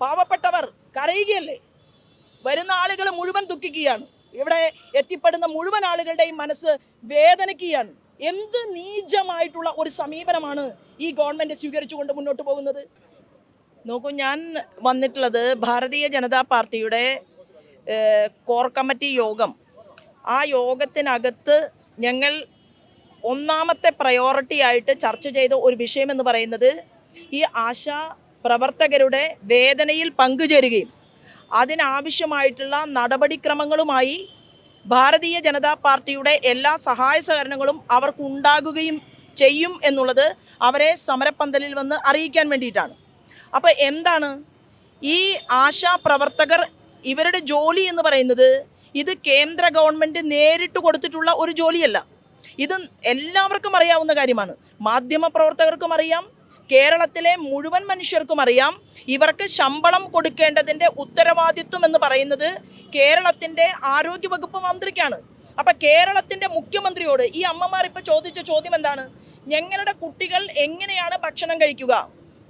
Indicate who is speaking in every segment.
Speaker 1: പാവപ്പെട്ടവർ കരയുകയല്ലേ? വരുന്ന ആളുകൾ മുഴുവൻ ദുഃഖിക്കുകയാണ്. ഇവിടെ എത്തിപ്പെടുന്ന മുഴുവൻ ആളുകളുടെയും മനസ്സ് വേദനിക്കുകയാണ്. എന്ത് നീചമായിട്ടുള്ള ഒരു സമീപനമാണ് ഈ ഗവൺമെന്റ് സ്വീകരിച്ചുകൊണ്ട് മുന്നോട്ട് പോകുന്നത്? നോക്കൂ ഞാൻ വന്നിട്ടുള്ളത് ഭാരതീയ ജനതാ പാർട്ടിയുടെ കോർ കമ്മിറ്റി യോഗം. ആ യോഗത്തിനകത്ത് ഞങ്ങൾ ഒന്നാമത്തെ പ്രയോറിറ്റി ആയിട്ട് ചർച്ച ചെയ്ത ഒരു വിഷയമെന്ന് പറയുന്നത് ഈ ആശാ പ്രവർത്തകരുടെ വേദനയിൽ പങ്കുചേരുകയും അതിനാവശ്യമായിട്ടുള്ള നടപടിക്രമങ്ങളുമായി ഭാരതീയ ജനതാ പാർട്ടിയുടെ എല്ലാ സഹായ സഹകരണങ്ങളും അവർക്കുണ്ടാകുകയും ചെയ്യും എന്നുള്ളത് അവരെ സമരപ്പന്തലിൽ വന്ന് അറിയിക്കാൻ വേണ്ടിയിട്ടാണ്. അപ്പോൾ എന്താണ്? ഈ ആശാ പ്രവർത്തകർ ഇവരുടെ ജോലി എന്ന് പറയുന്നത് ഇത് കേന്ദ്ര ഗവൺമെന്റ് നേരിട്ട് കൊടുത്തിട്ടുള്ള ഒരു ജോലിയല്ല. ഇത് എല്ലാവർക്കും അറിയാവുന്ന കാര്യമാണ്. മാധ്യമ പ്രവർത്തകർക്കും അറിയാം കേരളത്തിലെ മുഴുവൻ മനുഷ്യർക്കും അറിയാം. ഇവർക്ക് ശമ്പളം കൊടുക്കേണ്ടതിന്റെ ഉത്തരവാദിത്വം എന്ന് പറയുന്നത് കേരളത്തിന്റെ ആരോഗ്യവകുപ്പ് മന്ത്രിക്കാണ്. അപ്പം കേരളത്തിന്റെ മുഖ്യമന്ത്രിയോട് ഈ അമ്മമാർ ഇപ്പോൾ ചോദിച്ച ചോദ്യം എന്താണ്? ഞങ്ങളുടെ കുട്ടികൾ എങ്ങനെയാണ് ഭക്ഷണം കഴിക്കുക?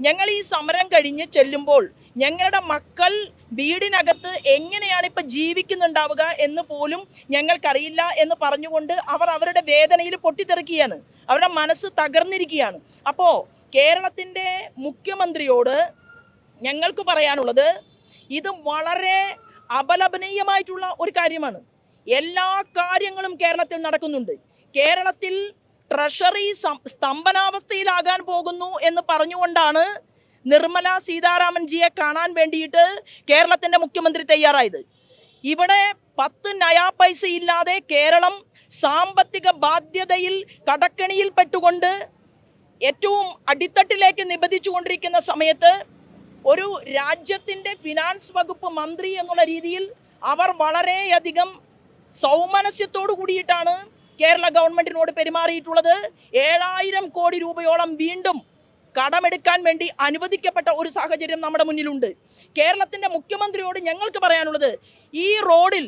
Speaker 1: ഞങ്ങൾ ഈ സമരം കഴിഞ്ഞ് ചെല്ലുമ്പോൾ ഞങ്ങളുടെ മക്കൾ വീടിനകത്ത് എങ്ങനെയാണ് ഇപ്പം ജീവിക്കുന്നുണ്ടാവുക എന്ന് പോലും ഞങ്ങൾക്കറിയില്ല എന്ന് പറഞ്ഞുകൊണ്ട് അവർ അവരുടെ വേദനയിൽ പൊട്ടിത്തെറിക്കുകയാണ്. അവരുടെ മനസ്സ് തകർന്നിരിക്കുകയാണ്. അപ്പോൾ കേരളത്തിന്റെ മുഖ്യമന്ത്രിയോട് ഞങ്ങൾക്ക് പറയാനുള്ളത് ഇത് വളരെ അപലപനീയമായിട്ടുള്ള ഒരു കാര്യമാണ്. എല്ലാ കാര്യങ്ങളും കേരളത്തിൽ നടക്കുന്നുണ്ട്. കേരളത്തിൽ ട്രഷറി സ്തംഭനാവസ്ഥയിലാകാൻ പോകുന്നു എന്ന് പറഞ്ഞുകൊണ്ടാണ് നിർമ്മല സീതാരാമൻജിയെ കാണാൻ വേണ്ടിയിട്ട് കേരളത്തിന്റെ മുഖ്യമന്ത്രി തയ്യാറായത്. ഇവിടെ പത്ത് നയാ പൈസ ഇല്ലാതെ കേരളം സാമ്പത്തിക ബാധ്യതയിൽ കടക്കണിയിൽ പെട്ടുകൊണ്ട് ഏറ്റവും അടിത്തട്ടിലേക്ക് നിബന്ധിച്ചു കൊണ്ടിരിക്കുന്ന സമയത്ത് ഒരു രാജ്യത്തിന്റെ ഫിനാൻസ് വകുപ്പ് മന്ത്രി എന്നുള്ള രീതിയിൽ അവർ വളരെയധികം സൗമനസ്യത്തോടു കൂടിയിട്ടാണ് കേരള ഗവൺമെന്റിനോട് പെരുമാറിയിട്ടുള്ളത് ഏഴായിരം കോടി രൂപയോളം വീണ്ടും കടമെടുക്കാൻ വേണ്ടി അനുവദിക്കപ്പെട്ട ഒരു സാഹചര്യം നമ്മുടെ മുന്നിലുണ്ട്. കേരളത്തിന്റെ മുഖ്യമന്ത്രിയോട് ഞങ്ങൾക്ക് പറയാനുള്ളത് ഈ റോഡിൽ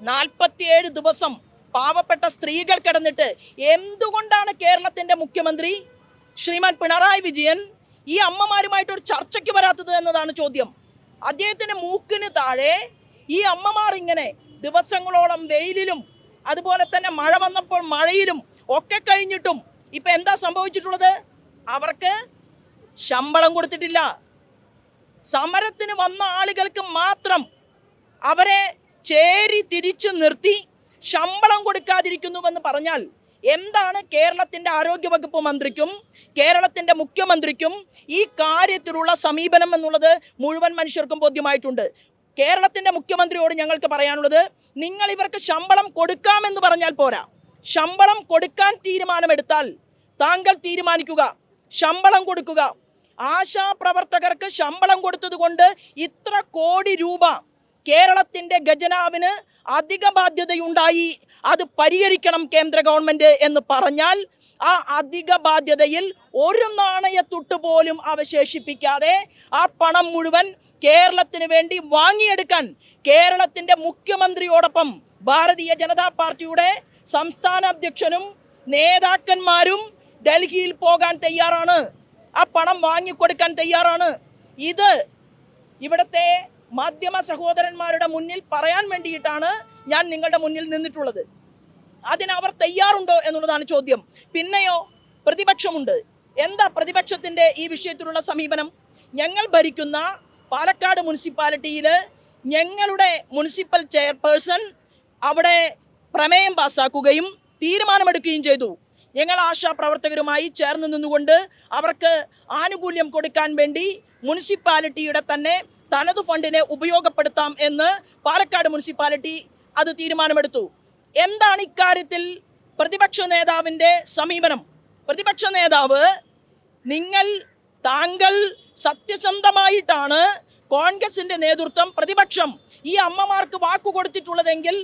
Speaker 1: നാൽപ്പത്തിയേഴ് ദിവസം പാവപ്പെട്ട സ്ത്രീകൾ കിടന്നിട്ട് എന്തുകൊണ്ടാണ് കേരളത്തിന്റെ മുഖ്യമന്ത്രി ശ്രീമാൻ പിണറായി വിജയൻ ഈ അമ്മമാരുമായിട്ടൊരു ചർച്ചയ്ക്ക് വരാത്തത് എന്നതാണ് ചോദ്യം. അദ്ദേഹത്തിന്റെ മൂക്കിന് താഴെ ഈ അമ്മമാർ ഇങ്ങനെ ദിവസങ്ങളോളം വെയിലിലും അതുപോലെ തന്നെ മഴ വന്നപ്പോൾ മഴയിലും ഒക്കെ കഴിഞ്ഞിട്ടും ഇപ്പം എന്താ സംഭവിച്ചിട്ടുള്ളത്? അവർക്ക് ശമ്പളം കൊടുത്തിട്ടില്ല. സമരത്തിന് വന്ന ആളുകൾക്ക് മാത്രം അവരെ ചേരി തിരിച്ചു നിർത്തി ശമ്പളം കൊടുക്കാതിരിക്കുന്നുവെന്ന് പറഞ്ഞാൽ എന്താണ് കേരളത്തിന്റെ ആരോഗ്യവകുപ്പ് മന്ത്രിക്കും കേരളത്തിന്റെ മുഖ്യമന്ത്രിക്കും ഈ കാര്യത്തിലുള്ള സമീപനം എന്നുള്ളത് മുഴുവൻ മനുഷ്യർക്കും ബോധ്യമായിട്ടുണ്ട്. കേരളത്തിന്റെ മുഖ്യമന്ത്രിയോട് ഞങ്ങൾക്ക് പറയാനുള്ളത് നിങ്ങൾ ഇവർക്ക് ശമ്പളം കൊടുക്കാമെന്ന് പറഞ്ഞാൽ പോരാ. ശമ്പളം കൊടുക്കാൻ തീരുമാനമെടുത്താൽ താങ്കൾ തീരുമാനിക്കുക. ശമ്പളം കൊടുക്കുക. ആശാ പ്രവർത്തകർക്ക് ശമ്പളം കൊടുത്തതുകൊണ്ട് ഇത്ര കോടി രൂപ കേരളത്തിന്റെ ഖജനാവിന് അധിക ബാധ്യതയുണ്ടായി. അത് പരിഹരിക്കണം കേന്ദ്ര ഗവൺമെന്റ് എന്ന് പറഞ്ഞാൽ ആ അധിക ബാധ്യതയിൽ ഒരു നാണയത്തുട്ട് പോലും അവശേഷിപ്പിക്കാതെ ആ പണം മുഴുവൻ കേരളത്തിന് വേണ്ടി വാങ്ങിയെടുക്കാൻ കേരളത്തിന്റെ മുഖ്യമന്ത്രിയോടൊപ്പം ഭാരതീയ ജനതാ പാർട്ടിയുടെ സംസ്ഥാന അധ്യക്ഷനും നേതാക്കന്മാരും ഡൽഹിയിൽ പോകാൻ തയ്യാറാണ്. ആ പണം വാങ്ങിക്കൊടുക്കാൻ തയ്യാറാണ്. ഇത് ഇവിടുത്തെ മാധ്യമ സഹോദരന്മാരുടെ മുന്നിൽ പറയാൻ വേണ്ടിയിട്ടാണ് ഞാൻ നിങ്ങളുടെ മുന്നിൽ നിന്നിട്ടുള്ളത്. അതിന് അവർ തയ്യാറുണ്ടോ എന്നുള്ളതാണ് ചോദ്യം. പിന്നെയോ പ്രതിപക്ഷമുണ്ട്. എന്താ പ്രതിപക്ഷത്തിന്റെ ഈ വിഷയത്തിലുള്ള സമീപനം? ഞങ്ങൾ ഭരിക്കുന്ന പാലക്കാട് മുനിസിപ്പാലിറ്റിയിൽ ഞങ്ങളുടെ മുനിസിപ്പൽ ചെയർപേഴ്സൺ അവിടെ പ്രമേയം പാസ്സാക്കുകയും തീരുമാനമെടുക്കുകയും ചെയ്തു. ഞങ്ങൾ ആശാ പ്രവർത്തകരുമായി ചേർന്ന് നിന്നുകൊണ്ട് അവർക്ക് ആനുകൂല്യം കൊടുക്കാൻ വേണ്ടി മുനിസിപ്പാലിറ്റിയുടെ തന്നെ തനതു ഫണ്ടിനെ ഉപയോഗപ്പെടുത്താം എന്ന് പാലക്കാട് മുനിസിപ്പാലിറ്റി അത് തീരുമാനമെടുത്തു. എന്താണ് ഇക്കാര്യത്തിൽ പ്രതിപക്ഷ നേതാവിന്റെ സമീപനം? പ്രതിപക്ഷ നേതാവ് നിങ്ങൾ താങ്കൾ സത്യസന്ധമായിട്ടാണ് കോൺഗ്രസിന്റെ നേതൃത്വം പ്രതിപക്ഷം ഈ അമ്മമാർക്ക് വാക്കു കൊടുത്തിട്ടുള്ളതെങ്കിൽ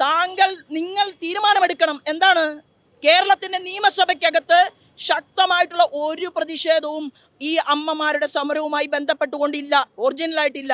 Speaker 1: താങ്കൾ നിങ്ങൾ തീരുമാനമെടുക്കണം. എന്താണ്? കേരളത്തിന്റെ നിയമസഭയ്ക്കകത്ത് ശക്തമായിട്ടുള്ള ഒരു പ്രതിഷേധവും ഈ അമ്മമാരുടെ സമരവുമായി ബന്ധപ്പെട്ടുകൊണ്ടില്ല ഒറിജിനലായിട്ടില്ല.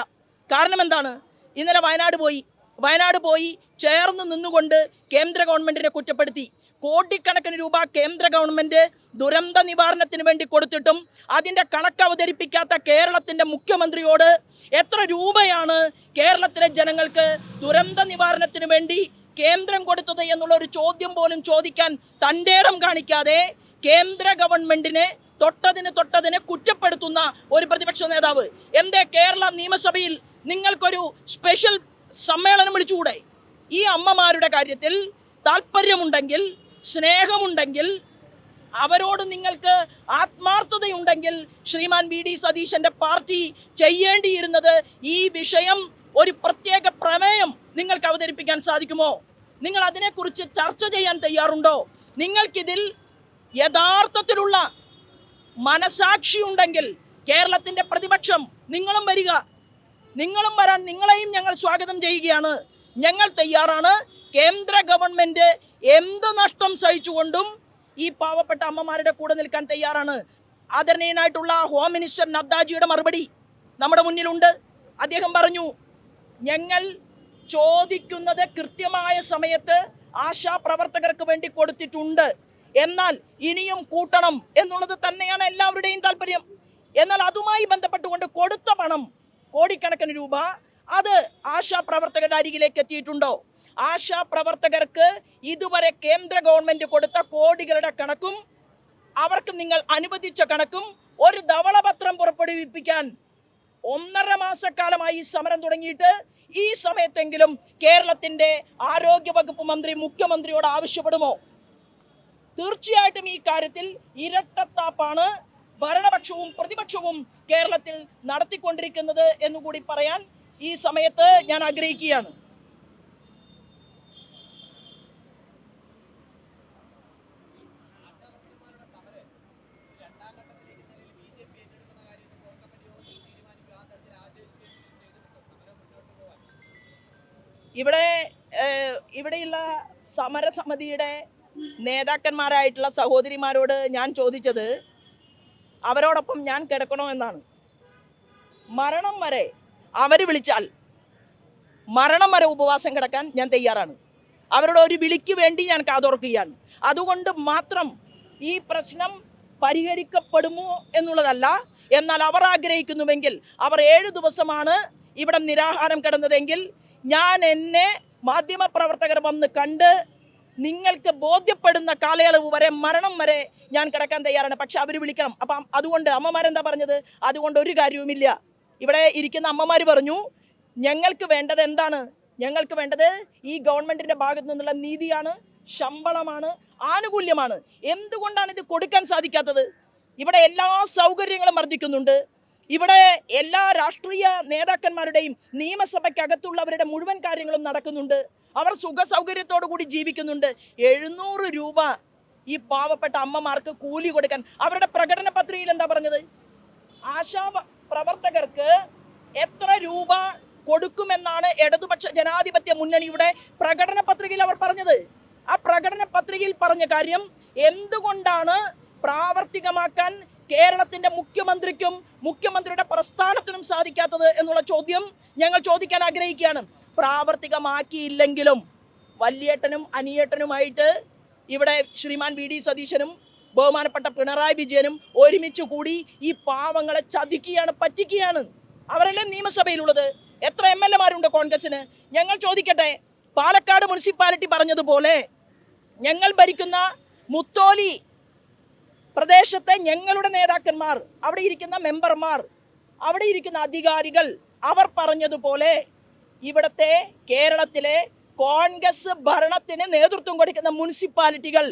Speaker 1: കാരണം എന്താണ്? ഇന്നലെ വയനാട് പോയി. വയനാട് പോയി ചേർന്ന് നിന്നുകൊണ്ട് കേന്ദ്ര ഗവൺമെന്റിനെ കുറ്റപ്പെടുത്തി. കോടിക്കണക്കിന് രൂപ കേന്ദ്ര ഗവൺമെന്റ് ദുരന്ത നിവാരണത്തിന് വേണ്ടി കൊടുത്തിട്ടും അതിന്റെ കണക്ക് അവതരിപ്പിക്കാത്ത കേരളത്തിന്റെ മുഖ്യമന്ത്രിയോട് എത്ര രൂപയാണ് കേരളത്തിലെ ജനങ്ങൾക്ക് ദുരന്ത നിവാരണത്തിന് വേണ്ടി കേന്ദ്രം കൊടുത്തത് എന്നുള്ള ഒരു ചോദ്യം പോലും ചോദിക്കാൻ തന്റെ കാണിക്കാതെ കേന്ദ്ര ഗവൺമെന്റിനെ തൊട്ടതിന് തൊട്ടതിനെ കുറ്റപ്പെടുത്തുന്ന ഒരു പ്രതിപക്ഷ നേതാവ്. എന്തേ കേരള നിയമസഭയിൽ നിങ്ങൾക്കൊരു സ്പെഷ്യൽ സമ്മേളനം വിളിച്ചുകൂടെ? ഈ അമ്മമാരുടെ കാര്യത്തിൽ താല്പര്യമുണ്ടെങ്കിൽ സ്നേഹമുണ്ടെങ്കിൽ അവരോട് നിങ്ങൾക്ക് ആത്മാർത്ഥതയുണ്ടെങ്കിൽ ശ്രീമാൻ വി ഡി സതീശന്റെ പാർട്ടി ചെയ്യേണ്ടിയിരുന്നത് ഈ വിഷയം ഒരു പ്രത്യേക പ്രമേയം നിങ്ങൾക്ക് അവതരിപ്പിക്കാൻ സാധിക്കുമോ? നിങ്ങൾ അതിനെക്കുറിച്ച് ചർച്ച ചെയ്യാൻ തയ്യാറുണ്ടോ? നിങ്ങൾക്കിതിൽ യഥാർത്ഥത്തിലുള്ള മനസാക്ഷി ഉണ്ടെങ്കിൽ കേരളത്തിന്റെ പ്രതിപക്ഷം നിങ്ങളും വരിക. നിങ്ങളും വരാൻ നിങ്ങളെയും ഞങ്ങൾ സ്വാഗതം ചെയ്യുകയാണ്. ഞങ്ങൾ തയ്യാറാണ്. കേന്ദ്ര ഗവൺമെന്റ് എന്ത് നഷ്ടം സഹിച്ചുകൊണ്ടും ഈ പാവപ്പെട്ട അമ്മമാരുടെ കൂടെ നിൽക്കാൻ തയ്യാറാണ്. ആദരണീയനായിട്ടുള്ള ഹോം മിനിസ്റ്റർ നദ്ദാജിയുടെ മറുപടി നമ്മുടെ മുന്നിലുണ്ട്. അദ്ദേഹം പറഞ്ഞു ഞങ്ങൾ ചോദിക്കുന്നത് കൃത്യമായ സമയത്ത് ആശാ പ്രവർത്തകർക്ക് വേണ്ടി കൊടുത്തിട്ടുണ്ട്. എന്നാൽ ഇനിയും കൂട്ടണം എന്നുള്ളത് തന്നെയാണ് എല്ലാവരുടെയും താല്പര്യം. എന്നാൽ അതുമായി ബന്ധപ്പെട്ടുകൊണ്ട് കൊടുത്ത പണം കോടിക്കണക്കിന് രൂപ അത് ആശാ പ്രവർത്തകരുടെ അരികിലേക്ക് എത്തിയിട്ടുണ്ടോ? ആശാ പ്രവർത്തകർക്ക് ഇതുവരെ കേന്ദ്ര ഗവൺമെന്റ് കൊടുത്ത കോടികളുടെ കണക്കും അവർക്ക് നിങ്ങൾ അനുവദിച്ച കണക്കും ഒരു ധവളപത്രം പുറപ്പെടുവിപ്പിക്കാൻ ഒന്നര മാസക്കാലമായി സമരം തുടങ്ങിയിട്ട് ഈ സമയത്തെങ്കിലും കേരളത്തിന്റെ ആരോഗ്യവകുപ്പ് മന്ത്രി മുഖ്യമന്ത്രിയോട് ആവശ്യപ്പെടുമോ? തീർച്ചയായിട്ടും ഈ കാര്യത്തിൽ ഇരട്ടത്താപ്പാണ് ഭരണപക്ഷവും പ്രതിപക്ഷവും കേരളത്തിൽ നടത്തിക്കൊണ്ടിരിക്കുന്നത് എന്നുകൂടി പറയാൻ ഈ സമയത്ത് ഞാൻ ആഗ്രഹിക്കുകയാണ്. ഇവിടെ ഇവിടെയുള്ള സമരസമിതിയുടെ നേതാക്കന്മാരായിട്ടുള്ള സഹോദരിമാരോട് ഞാൻ ചോദിച്ചത് അവരോടൊപ്പം ഞാൻ കിടക്കണമെന്നാണ് മരണം വരെ അവർ വിളിച്ചാൽ മരണം വരെ ഉപവാസം കിടക്കാൻ ഞാൻ തയ്യാറാണ്. അവരുടെ ഒരു വിളിക്ക് വേണ്ടി ഞാൻ കാതോർക്കുകയാണ്. അതുകൊണ്ട് മാത്രം ഈ പ്രശ്നം പരിഹരിക്കപ്പെടുമോ എന്നുള്ളതല്ല എന്നാൽ അവർ ആഗ്രഹിക്കുന്നുവെങ്കിൽ അവർ ഏഴ് ദിവസമാണ് ഇവിടെ നിരാഹാരം കിടന്നതെങ്കിൽ ഞാൻ എന്നെ മാധ്യമപ്രവർത്തകർ വന്ന് കണ്ട് നിങ്ങൾക്ക് ബോധ്യപ്പെടുന്ന കാലയളവ് വരെ മരണം വരെ ഞാൻ കിടക്കാൻ തയ്യാറാണ്. പക്ഷെ അവർ വിളിക്കണം. അപ്പം അതുകൊണ്ട് അമ്മമാരെന്താ പറഞ്ഞത്? അതുകൊണ്ട് ഒരു കാര്യവുമില്ല. ഇവിടെ ഇരിക്കുന്ന അമ്മമാർ പറഞ്ഞു ഞങ്ങൾക്ക് വേണ്ടത് എന്താണ്? ഞങ്ങൾക്ക് വേണ്ടത് ഈ ഗവൺമെന്റിന്റെ ഭാഗത്തു നിന്നുള്ള നീതിയാണ് ശമ്പളമാണ് ആനുകൂല്യമാണ്. എന്തുകൊണ്ടാണ് ഇത് കൊടുക്കാൻ സാധിക്കാത്തത്? ഇവിടെ എല്ലാ സൗകര്യങ്ങളും വർദ്ധിക്കുന്നുണ്ട്. ഇവിടെ എല്ലാ രാഷ്ട്രീയ നേതാക്കന്മാരുടെയും നിയമസഭയ്ക്കകത്തുള്ളവരുടെ മുഴുവൻ കാര്യങ്ങളും നടക്കുന്നുണ്ട്. അവർ സുഖ സൗകര്യത്തോടു കൂടി ജീവിക്കുന്നുണ്ട്. എഴുന്നൂറ് രൂപ ഈ പാവപ്പെട്ട അമ്മമാർക്ക് കൂലി കൊടുക്കാൻ. അവരുടെ പ്രകടന പത്രികയിൽ എന്താ പറഞ്ഞത്? ആശാ പ്രവർത്തകർക്ക് എത്ര രൂപ കൊടുക്കുമെന്നാണ് ഇടതുപക്ഷ ജനാധിപത്യ മുന്നണിയുടെ പ്രകടന പത്രികയിൽ അവർ പറഞ്ഞത്. ആ പ്രകടന പത്രികയിൽ പറഞ്ഞ കാര്യം എന്തുകൊണ്ടാണ് പ്രാവർത്തികമാക്കാൻ കേരളത്തിന്റെ മുഖ്യമന്ത്രിക്കും മുഖ്യമന്ത്രിയുടെ പ്രസ്ഥാനത്തിനും സാധിക്കാത്തത് എന്നുള്ള ചോദ്യം ഞങ്ങൾ ചോദിക്കാൻ ആഗ്രഹിക്കുകയാണ്. പ്രാവർത്തികമാക്കിയില്ലെങ്കിലും വല്യേട്ടനും അനിയേട്ടനുമായിട്ട് ഇവിടെ ശ്രീമാൻ വി ഡി സതീശനും ബഹുമാനപ്പെട്ട പിണറായി വിജയനും ഒരുമിച്ച് കൂടി ഈ പാവങ്ങളെ ചതിക്കുകയാണ് പറ്റിക്കുകയാണ്. അവരല്ലേ നിയമസഭയിലുള്ളത്? എത്ര എം എൽ എമാരുണ്ട് കോൺഗ്രസിന് ഞങ്ങൾ ചോദിക്കട്ടെ പാലക്കാട് മുനിസിപ്പാലിറ്റി പറഞ്ഞതുപോലെ ഞങ്ങൾ ഭരിക്കുന്ന മുത്തോലി പ്രദേശത്തെ ഞങ്ങളുടെ നേതാക്കന്മാർ അവിടെ ഇരിക്കുന്ന മെമ്പർമാർ അവിടെ ഇരിക്കുന്ന അധികാരികൾ അവർ പറഞ്ഞതുപോലെ ഇവിടത്തെ കേരളത്തിലെ കോൺഗ്രസ് ഭരണത്തിന് നേതൃത്വം കൊടുക്കുന്ന മുനിസിപ്പാലിറ്റികൾ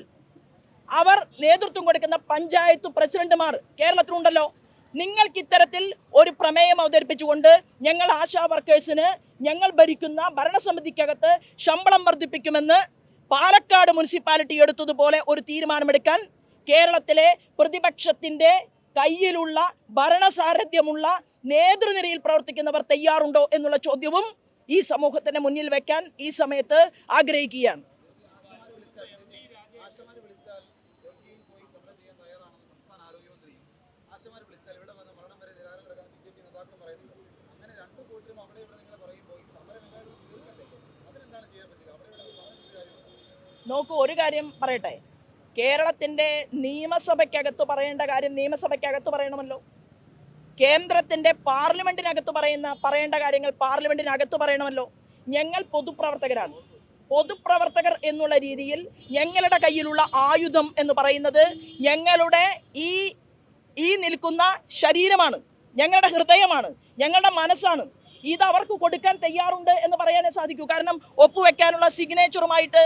Speaker 1: അവർ നേതൃത്വം കൊടുക്കുന്ന പഞ്ചായത്ത് പ്രസിഡന്റുമാർ കേരളത്തിലുണ്ടല്ലോ. നിങ്ങൾക്ക് ഇത്തരത്തിൽ ഒരു പ്രമേയം അവതരിപ്പിച്ചുകൊണ്ട് ഞങ്ങൾ ആശാ വർക്കേഴ്സിന് ഞങ്ങൾ ഭരിക്കുന്ന ഭരണസമിതിക്കകത്ത് ശമ്പളം വർദ്ധിപ്പിക്കുമെന്ന് പാലക്കാട് മുനിസിപ്പാലിറ്റി എടുത്തതുപോലെ ഒരു തീരുമാനമെടുക്കാൻ കേരളത്തിലെ പ്രതിപക്ഷത്തിന്റെ കയ്യിലുള്ള ഭരണസാരഥ്യമുള്ള നേതൃനിരയിൽ പ്രവർത്തിക്കുന്നവർ തയ്യാറുണ്ടോ എന്നുള്ള ചോദ്യവും ഈ സമൂഹത്തിന് മുന്നിൽ വെക്കാൻ ഈ സമയത്ത് ആഗ്രഹിക്കുകയാണ്. നോക്കൂ ഒരു കാര്യം പറയട്ടെ. കേരളത്തിന്റെ നിയമസഭയ്ക്കകത്ത് പറയേണ്ട കാര്യം നിയമസഭയ്ക്കകത്ത് പറയണമല്ലോ. കേന്ദ്രത്തിന്റെ പാർലമെന്റിനകത്ത് പറയുന്ന പറയേണ്ട കാര്യങ്ങൾ പാർലമെന്റിനകത്ത് പറയണമല്ലോ. ഞങ്ങൾ പൊതുപ്രവർത്തകരാണ്. പൊതുപ്രവർത്തകർ എന്നുള്ള രീതിയിൽ ഞങ്ങളുടെ കയ്യിലുള്ള ആയുധം എന്ന് പറയുന്നത് ഞങ്ങളുടെ ഈ ഈ നിൽക്കുന്ന ശരീരമാണ്. ഞങ്ങളുടെ ഹൃദയമാണ്. ഞങ്ങളുടെ മനസ്സാണ്. ഇത് അവർക്ക് കൊടുക്കാൻ തയ്യാറുണ്ട് എന്ന് പറയാനേ സാധിക്കൂ. കാരണം ഒപ്പുവെക്കാനുള്ള സിഗ്നേച്ചറുമായിട്ട്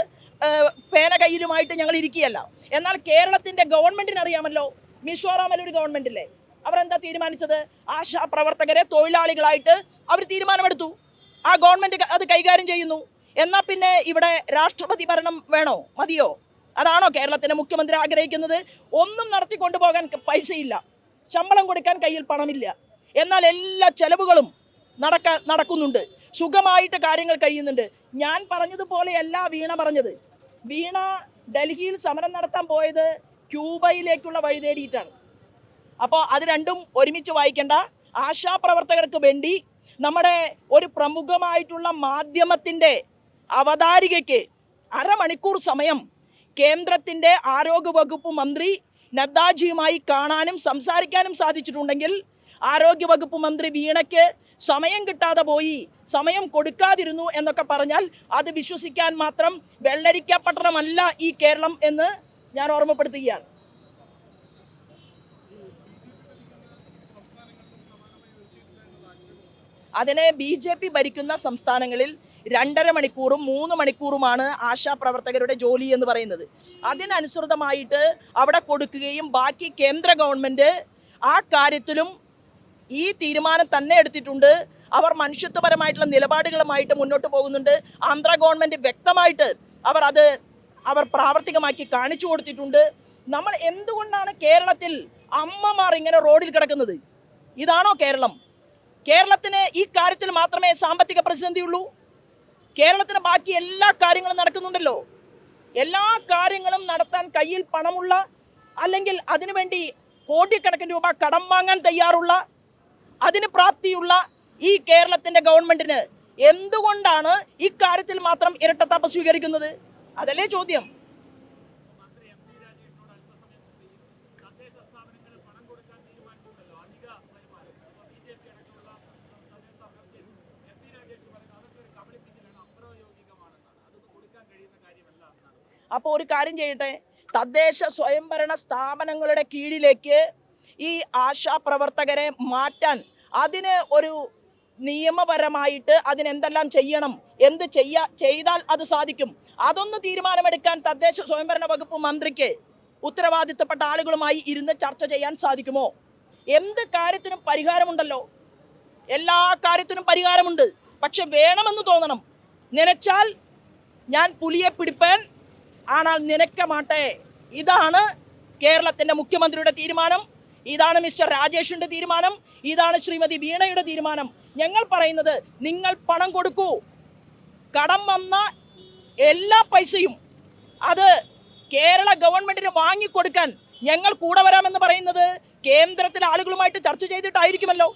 Speaker 1: പേന കയ്യിലുമായിട്ട് ഞങ്ങൾ ഇരിക്കുകയല്ല. എന്നാൽ കേരളത്തിന്റെ ഗവൺമെന്റിന് അറിയാമല്ലോ മിസോറാമിൽ ഒരു ഗവൺമെന്റില്ലേ അവരെന്താ തീരുമാനിച്ചത്? ആശാ പ്രവർത്തകരെ തൊഴിലാളികളായിട്ട് അവർ തീരുമാനമെടുത്തു. ആ ഗവൺമെന്റ് അത് കൈകാര്യം ചെയ്യുന്നു. എന്നാൽ പിന്നെ ഇവിടെ രാഷ്ട്രപതി ഭരണം വേണോ? മതിയോ? അതാണോ കേരളത്തിന്റെ മുഖ്യമന്ത്രി ആഗ്രഹിക്കുന്നത്? ഒന്നും നടത്തി കൊണ്ടുപോകാൻ പൈസയില്ല. ശമ്പളം കൊടുക്കാൻ കയ്യിൽ പണമില്ല. എന്നാൽ എല്ലാ ചെലവുകളും നടക്കാൻ നടക്കുന്നുണ്ട്. സുഖമായിട്ട് കാര്യങ്ങൾ കഴിയുന്നുണ്ട്. ഞാൻ പറഞ്ഞതുപോലെയല്ല വീണ പറഞ്ഞത്. വീണ ഡൽഹിയിൽ സമരം നടത്താൻ പോയത് ക്യൂബയിലേക്കുള്ള വഴി തേടിയിട്ടാണ്. അപ്പോൾ അത് രണ്ടും ഒരുമിച്ച് വായിക്കേണ്ട. ആശാപ്രവർത്തകർക്ക് വേണ്ടി നമ്മുടെ ഒരു പ്രമുഖമായിട്ടുള്ള മാധ്യമത്തിന്റെ അവതാരികയ്ക്ക് അരമണിക്കൂർ സമയം കേന്ദ്രത്തിന്റെ ആരോഗ്യവകുപ്പ് മന്ത്രി നദ്ദാജിയുമായി കാണാനും സംസാരിക്കാനും സാധിച്ചിട്ടുണ്ടെങ്കിൽ ആരോഗ്യവകുപ്പ് മന്ത്രി വീണയ്ക്ക് സമയം കിട്ടാതെ പോയി സമയം കൊടുക്കാതിരുന്നു എന്നൊക്കെ പറഞ്ഞാൽ അത് വിശ്വസിക്കാൻ മാത്രം വെള്ളരിക്ക പട്ടണമല്ല ഈ കേരളം എന്ന് ഞാൻ ഓർമ്മപ്പെടുത്തുകയാണ്. അതിനെ ബി ജെ പി ഭരിക്കുന്ന സംസ്ഥാനങ്ങളിൽ രണ്ടര മണിക്കൂറും മൂന്ന് മണിക്കൂറുമാണ് ആശാപ്രവർത്തകരുടെ ജോലി എന്ന് പറയുന്നത്. അതിനനുസൃതമായിട്ട് അവിടെ കൊടുക്കുകയും ബാക്കി കേന്ദ്ര ഗവൺമെന്റ് ആ കാര്യത്തിലും ഈ തീരുമാനം തന്നെ എടുത്തിട്ടുണ്ട്. അവർ മനുഷ്യത്വപരമായിട്ടുള്ള നിലപാടുകളുമായിട്ട് മുന്നോട്ട് പോകുന്നുണ്ട്. ആന്ധ്ര ഗവൺമെന്റ് വ്യക്തമായിട്ട് അവർ അത് അവർ പ്രാവർത്തികമാക്കി കാണിച്ചു കൊടുത്തിട്ടുണ്ട്. നമ്മൾ എന്തുകൊണ്ടാണ് കേരളത്തിൽ അമ്മമാർ ഇങ്ങനെ റോഡിൽ കിടക്കുന്നത്? ഇതാണോ കേരളം? കേരളത്തിന് ഈ കാര്യത്തിൽ മാത്രമേ സാമ്പത്തിക പ്രതിസന്ധിയുള്ളൂ? കേരളത്തിന് ബാക്കി എല്ലാ കാര്യങ്ങളും നടക്കുന്നുണ്ടല്ലോ. എല്ലാ കാര്യങ്ങളും നടത്താൻ കയ്യിൽ പണമുള്ള അല്ലെങ്കിൽ അതിനുവേണ്ടി കോടിക്കണക്കിന് രൂപ കടം വാങ്ങാൻ തയ്യാറുള്ള അതിന് പ്രാപ്തിയുള്ള ഈ കേരളത്തിന്റെ ഗവൺമെന്റിന് എന്തുകൊണ്ടാണ് ഇക്കാര്യത്തിൽ മാത്രം ഇരട്ടത്താപ്പ് സ്വീകരിക്കുന്നത്? അതല്ലേ ചോദ്യം. അപ്പോൾ ഒരു കാര്യം ചെയ്യട്ടെ. തദ്ദേശ സ്വയംഭരണ സ്ഥാപനങ്ങളുടെ കീഴിലേക്ക് ഈ ആശാപ്രവർത്തകരെ മാറ്റാൻ അതിന് ഒരു നിയമപരമായിട്ട് അതിനെന്തെല്ലാം ചെയ്യണം? എന്ത് ചെയ്യാ ചെയ്താൽ അത് സാധിക്കും? അതൊന്ന് തീരുമാനമെടുക്കാൻ തദ്ദേശ സ്വയംഭരണ വകുപ്പ് മന്ത്രിക്ക് ഉത്തരവാദിത്തപ്പെട്ട ആളുകളുമായി ഇരുന്ന് ചർച്ച ചെയ്യാൻ സാധിക്കുമോ? എന്ത് കാര്യത്തിനും പരിഹാരമുണ്ടല്ലോ? എല്ലാ കാര്യത്തിനും പരിഹാരമുണ്ട്. പക്ഷെ വേണമെന്ന് തോന്നണം. നനച്ചാൽ ഞാൻ പുലിയെ പിടിപ്പാൻ ആണാൽ നിനക്ക ഇതാണ് കേരളത്തിന്റെ മുഖ്യമന്ത്രിയുടെ തീരുമാനം. ഇതാണ് മിസ്റ്റർ രാജേഷിന്റെ തീരുമാനം ഇതാണ് ശ്രീമതി വീണയുടെ തീരുമാനം. ഞങ്ങൾ പറയുന്നത് നിങ്ങൾ പണം കൊടുക്കൂ. കടം വന്ന എല്ലാ പൈസയും അത് കേരള ഗവൺമെന്റിന് വാങ്ങിക്കൊടുക്കാൻ ഞങ്ങൾ കൂടെ വരാമെന്ന് പറയുന്നത് കേന്ദ്രത്തിലെ ആളുകളുമായിട്ട് ചർച്ച ചെയ്തിട്ടായിരിക്കുമല്ലോ.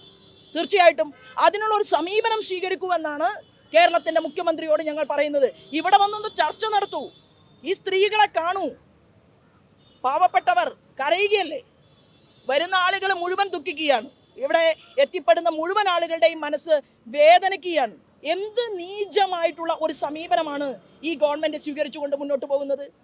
Speaker 1: തീർച്ചയായിട്ടും. അതിനുള്ള ഒരു സമീപനം സ്വീകരിക്കുമെന്നാണ് കേരളത്തിന്റെ മുഖ്യമന്ത്രിയോട് ഞങ്ങൾ പറയുന്നത്. ഇവിടെ വന്നൊന്ന് ചർച്ച നടത്തൂ. ഈ സ്ത്രീകളെ കാണൂ. പാവപ്പെട്ടവർ കരയുകയല്ലേ? വരുന്ന ആളുകൾ മുഴുവൻ ദുഃഖിക്കുകയാണ്. ഇവിടെ എത്തിപ്പെടുന്ന മുഴുവൻ ആളുകളുടെയും മനസ്സ് വേദനിക്കുകയാണ്. എന്ത് നീചമായിട്ടുള്ള ഒരു സമീപനമാണ് ഈ ഗവൺമെന്റ് സ്വീകരിച്ചുകൊണ്ട് മുന്നോട്ട് പോകുന്നത്?